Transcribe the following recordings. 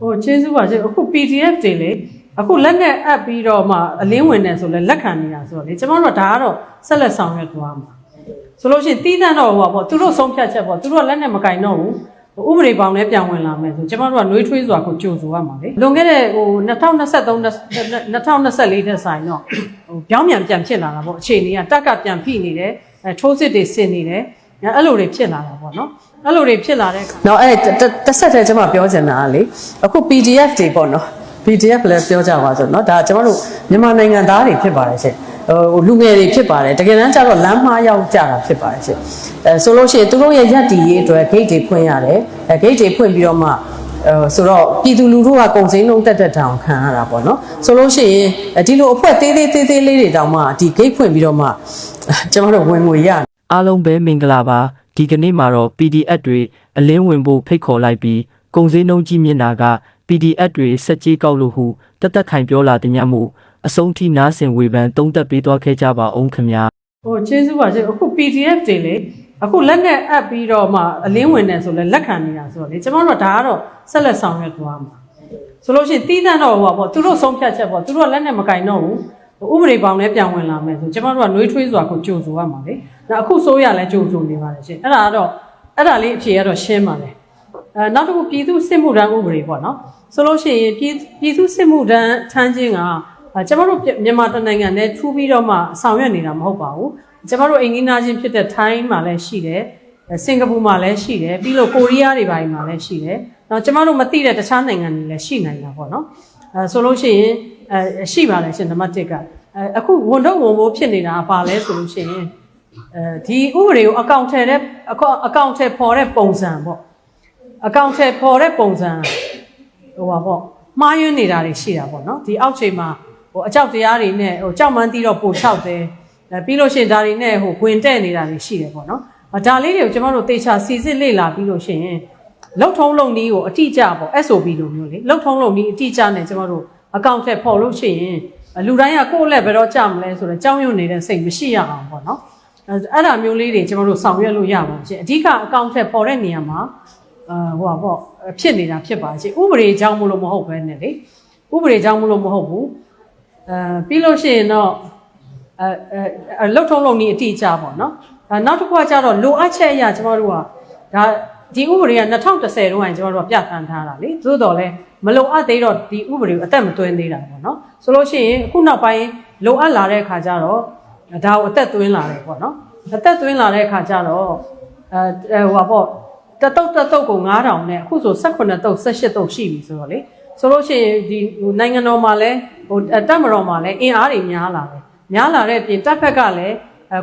ဟိုကျေးဇူးပါကျေးအခု PDF တွေလေအခုလက်နဲ့အပ်ပြီးတော့မှအလင်းဝင်နေဆိုလဲလက်ခံနေတာဆိုတော့လေကျမတို့ကဒါကတော့ဆက်လက်ဆောင်ရွက်သွားမှာဆိုလို့ရှိရင်တီးတန့်တော့ဟိုပါပေါ့သူတို့ဆုံးဖြတ်ချက်ပေါ့သူတို့ကလက်နဲ့မကင်တော့ဘူးဥပဒေပေါင်းလည်းပြန်ဝင်လာမယ်ဆိုကျမတို့ကနှွေးထွေးစွာကိုကြိုဆိုရမှာလေလွန်ခဲ့တဲ့ဟို2023 2024တဲ့ဆိုင်တော့ဟိုပြောင်းပြန်ပြန်ဖြစ်လာတာပေါ့အခြေအနေကတက်ကပြန်ဖိနေတယ်အဲထိုးစစ်တွေဆင်နေတယ်အဲ့လိုတွေဖြစ်လာတာပေါ့နော် အဲ့လိုတွေဖြစ်လာတဲ့အခါနော်အဲ့တတစ်ဆက်တည်းကျွန်မပြောချင်တာကလေအခု PDF တွေပေါ့နော် PDF လည်းပြောကြပါစို့နော်ဒါကျွန်တော်တို့မြန်မာနိုင်ငံသားတွေဖြစ်ပါတယ်ရှင်ဟိုလူငယ်တွေဖြစ်ပါတယ်တကယ်တမ်းကျတော့လမ်းမှားရောက်ကြတာဖြစ်ပါတယ်ရှင်အဲဆိုလို့ရှိရင်သူတို့ရဲ့ရက်တီရေးအတွက် gate တွေဖွင့်ရတယ်အဲ gate တွေဖွင့်ပြီးတော့မှအဲဆိုတော့ပြည်သူလူထုကကုန်စည်နှုန်းတက်တက်တောင်ခံရတာပေါ့နော်ဆိုလို့ရှိရင်ဒီလိုအဖွဲ့သေးသေးသေးသေးလေးတွေတောင်မှဒီ gate ဖွင့်ပြီးတော့မှကျွန်တော်တို့ဝင်ငွေရအားလုံးပဲမင်္ဂလာပါ ဒီကနေ့မှာတော့ PDF တွေအလင်းဝင်ဖို့ဖိတ်ခေါ်လိုက်ပြီးကုံစင်းနှုံးကြီးမျက်နာက PDF တွေစက်ကြီးကောက်လို့ဟုတသက်ခိုင်ပြောလာတဲ့ညမှုအဆုံးထိနားဆင်ဝေဖန်သုံးသက်ပေးသွားခဲ့ကြပါအောင်ခင်ဗျာဟိုကျေးဇူးပါကျေးအခု PDF တွေလေအခုလက်နဲ့အပ်ပြီးတော့မှအလင်းဝင်နေဆိုလဲလက်ခံနေတာဆိုတော့လေကျမတို့ကဒါကတော့ဆက်လက်ဆောင်ရွက်သွားမှာဆိုလို့ရှိရင်တီးတန့်တော့ဟိုပါပေါ့သူတို့ဆုံးဖြတ်ချက်ပေါ့သူတို့ကလက်နဲ့မကင်တော့ဘူးဥပဒေပေါင်းလည်းပြန်ဝင်လာမယ်ဆိုကျမတို့ကနှွေးထွေးစွာကိုကြိုဆိုရမှာလေ ဒါအခုဆိုရလဲကြိုဆိုနေပါတယ်ရှင်အဲ့ဒါကတော့အဲ့ဒါလေးအဖြေကတော့ရှင်းပါတယ်အဲနောက်တစ်ခုပြည်သူစစ်မှုထမ်းဥပဒေပေါ့နော်ဆိုလို့ရှိရင်ပြည်ပြည်သူစစ်မှုထမ်းထမ်းခြင်းကအဲကျမတို့မြန်မာတိုင်းနိုင်ငံနဲ့ထူးပြီးတော့မှဆောင်ရွက်နေတာမဟုတ်ပါဘူးကျမတို့အိမ်ကြီးနာချင်းဖြစ်တဲ့ထိုင်းမှာလည်းရှိတယ်အဲစင်ကာပူမှာလည်းရှိတယ်ပြီးလို့ကိုရီးယားတွေပိုင်းမှာလည်းရှိတယ်နောက်ကျမတို့မသိတဲ့တခြားနိုင်ငံတွေလည်းရှိနိုင်တာပေါ့နော်အဲဆိုလို့ရှိရင်အဲရှိပါတယ်ရှင်နံပါတ်1ကအဲအခုဝန်တော့ဝန်ဖို့ဖြစ်နေတာကဘာလဲဆိုလို့ရှိရင် အဲဒီဥပဒေကိုအကောင့်ထဲတဲ့အကောင့်ထဲပေါ်တဲ့ပုံစံပေါ့အကောင့်ထဲပေါ်တဲ့ပုံစံဟိုပါပေါ့မှားယွင်းနေတာတွေရှိတာပေါ့နော်ဒီအောက်ချိန်မှာဟိုအကြောက်တရားတွေနဲ့ဟိုကြောက်မှန်းတီးတော့ပို့ချောက်တယ်အဲပြီးလို့ရှိရင်ဒါတွေနဲ့ဟိုဝင်တဲ့နေတာတွေရှိတယ်ပေါ့နော်ဒါလေးတွေကိုကျွန်တော်တို့သေချာစီစစ်လေ့လာပြီးလို့ရှိရင်လောက်ထုံးလုံနီးကိုအတိအကျပေါ့ SOP လိုမျိုးလေလောက်ထုံးလုံနီးအတိအကျနဲ့ကျွန်တော်တို့အကောင့်ထဲပေါ်လို့ရှိရင်လူတိုင်းကကိုယ့်လက်ဘယ်တော့ကြမလဲဆိုတော့ကြောင်းရွံ့နေတဲ့စိတ်မရှိရအောင်ပေါ့နော် အဲ့ဒါမျိုးလေးတွေကျွန်တော်တို့ဆောင်ရွက်လို့ရပါချင်းအဓိကအကောင့်ထဲပေါ်တဲ့နေရာမှာအာဟိုပါပေါ့ဖြစ်နေတာဖြစ်ပါချင်းဥပဒေကြောင်းမလို့မဟုတ်ပဲနဲ့လေဥပဒေကြောင်းမလို့မဟုတ်ဘူးအဲပြီးလို့ရှိရင်တော့အဲအဲလှုပ်ထုံးလုံးနီးအတိအကျပေါ့နော်အဲနောက်တစ်ခုကကျတော့လိုအပ်ချက်အရာကျွန်တော်တို့ကဒါဒီဥပဒေက2010တုန်းကကျွန်တော်တို့ကပြဋ္ဌာန်းထားတာလေသို့တော်လဲမလုံအပ်သေးတော့ဒီဥပဒေကိုအသက်မသွင်းသေးတာပေါ့နော်ဆိုလို့ရှိရင်အခုနောက်ပိုင်းလုံအပ်လာတဲ့အခါကျတော့ ဒါကိုအသက်သွင်းလာတယ်ပေါ့နော်အသက်သွင်းလာတဲ့အခါကျတော့အဲဟိုပါပေါ့တတုတ်တတုတ်ကို9000နဲ့အခုဆို18တုတ်18တုတ်ရှိပြီဆိုတော့လေဆိုလို့ရှိရင်ဒီဟိုနိုင်ငံတော်မှာလည်းဟိုတပ်မတော်မှာလည်းအင်အားတွေများလာတယ်များလာတဲ့ပြင်တပ်ဖက်ကလည်း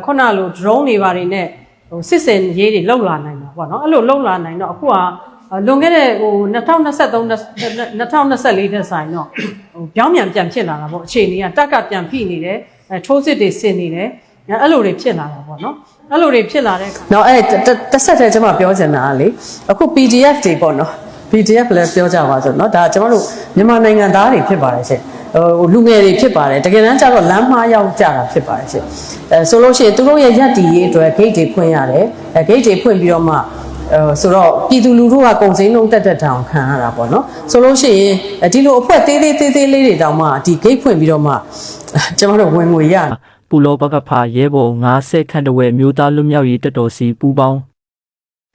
ခုနလို drone တွေပါတယ်နဲ့ဟိုစစ်စင်ရေးတွေလောက်လာနိုင်တာပေါ့နော်အဲ့လိုလောက်လာနိုင်တော့အခုကလွန်ခဲ့တဲ့ဟို2023 2024တဲ့ဆိုင်တော့ဟိုပြောင်းပြန်ပြန်ဖြစ်လာတာပေါ့အခြေအနေကတက်ကပြန်ဖိနေတယ် အဲထိုးစစ်တွေဆင်နေတယ်အဲ့လိုတွေဖြစ်လာတာပေါ့နော်အဲ့လိုတွေဖြစ်လာတဲ့အခါနော်အဲ့တစ်ဆက်တည်းကျွန်မပြောချင်တာကလေအခု PDF တွေပေါ့နော် PDF လည်းပြောကြပါစို့နော်ဒါကျွန်တော်တို့မြန်မာနိုင်ငံသားတွေဖြစ်ပါတယ်ရှင်ဟိုလူငယ်တွေဖြစ်ပါတယ်တကယ်တမ်းကျတော့လမ်းမှားရောက်ကြတာဖြစ်ပါတယ်ရှင်အဲဆိုလို့ရှိရင်သူတို့ရဲ့ရက်တီရေးအတွက် gate တွေဖွင့်ရတယ်အဲ gate တွေဖွင့်ပြီးတော့မှအဲ ဆိုတော့ပြည်သူလူထုကကုန်စည်နှုန်းတက်တက်တောင်ခံရတာပေါ့နော်ဆိုလို့ရှိရင်ဒီလိုအဖွဲ့သေးသေးသေးသေးလေးတွေတောင်မှဒီ gate ဖွင့်ပြီးတော့မှကျွန်တော်တို့ဝင်ငွေရပူလောဘကဖာရဲဘော်90ခန့်တဝဲမျိုးသားလွတ်မြောက်ရေးတပ်တော်စီပူးပေါင်း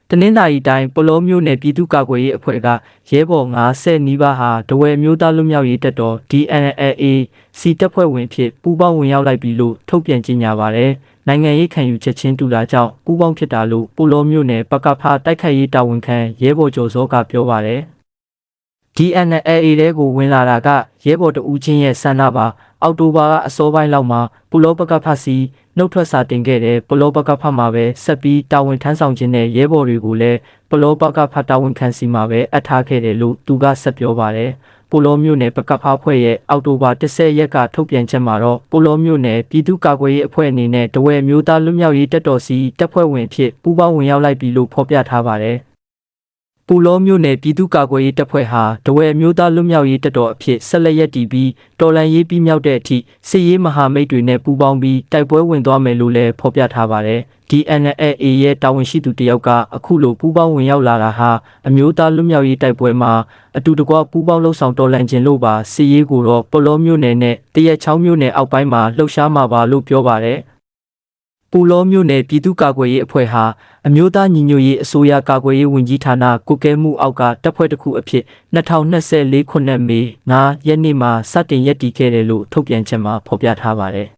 တနင်္သာရီတိုင်းပလောမျိုးနယ်ပြည်သူ့ကာကွယ်ရေးအဖွဲ့ကရဲဘော်90နီးပါးဟာတဝဲမျိုးသားလွတ်မြောက်ရေးတပ်တော် DNLA စီတပ်ဖွဲ့ဝင်ဖြစ်ပူးပေါင်းဝင်ရောက်လိုက်ပြီလို့ထုတ်ပြန်ကြေညာပါတယ်။ နိုင်ငံရေးခံယူချက်ချင်းတူတာကြောင့်ပူးပေါင်းဖြစ်တာလို့ပလောမျိုးနယ်ပကဖတိုက်ခိုက်ရေးတာဝန်ခံရဲဘော်ကျော်စောကပြောပါတယ်။ DNLA တဲကိုဝင်လာတာကရဲဘော်တဦးချင်းရဲ့ဆန္ဒပါအောက်တိုဘာကအစောပိုင်းလောက်မှာပူလောပကဖစီနှုတ်ထွက်စာတင်ခဲ့တဲ့ပလောပကဖမှာပဲဆက်ပြီးတာဝန်ထမ်းဆောင်ခြင်းနဲ့ရဲဘော်တွေကိုလည်းပလောပကဖတာဝန်ခံစီမှာပဲအပ်ထားခဲ့တယ်လို့သူကဆက်ပြောပါတယ် ပူလောမျိုးနယ်ပကဖဖွဲ့ရဲ့အောက်တိုဘာ10ရက်ကထုတ်ပြန်ချက်မှာတော့ပူလောမျိုးနယ်ပြည်သူ့ကာကွယ်ရေးအဖွဲ့အနေနဲ့တဝဲမျိုးသားလွတ်မြောက်ရေးတပ်တော်စီတပ်ဖွဲ့ဝင်ဖြစ်ပူးပေါင်းဝင်ရောက်လိုက်ပြီလို့ဖော်ပြထားပါတယ် ပူလောမျိုးနယ်ပြည်သူ့ကာကွယ်ရေးတပ်ဖွဲ့ဟာတဝဲမျိုးသားလွတ်မြောက်ရေးတပ်တော်အဖြစ်ဆက်လက်ရည်တည်ပြီးတော်လှန်ရေးပြီးမြောက်တဲ့အထိစစ်ရေးမဟာမိတ်တွေနဲ့ပူးပေါင်းပြီးတိုက်ပွဲဝင်သွားမယ်လို့လည်းဖော်ပြထားပါတယ်။ DNLA ရဲ့တာဝန်ရှိသူတယောက်ကအခုလိုပူးပေါင်းဝင်ရောက်လာတာဟာအမျိုးသားလွတ်မြောက်ရေးတိုက်ပွဲမှာအတူတကွပူးပေါင်းလှုပ်ဆောင်တော်လှန်ခြင်းလို့ပါစစ်ရေးကိုတော့ပလောမျိုးနယ်နဲ့တရက်ချောင်းမျိုးနယ်အောက်ပိုင်းမှာလှုပ်ရှားမှာပါလို့ပြောပါတယ်။ ပူလောမျိုးနယ်ပြည်သူ့ကာကွယ်ရေးအဖွဲ့ဟာအမျိုးသားညီညွတ်ရေးအစိုးရကာကွယ်ရေးဝန်ကြီးဌာနကုကဲမှုအောက်ကတပ်ဖွဲ့တစ်ခုအဖြစ်2024ခုနှစ်မေ9ရက်နေ့မှာစတင်ရည်တည်ခဲ့တယ်လို့ထုတ်ပြန်ချက်မှာဖော်ပြထားပါတယ်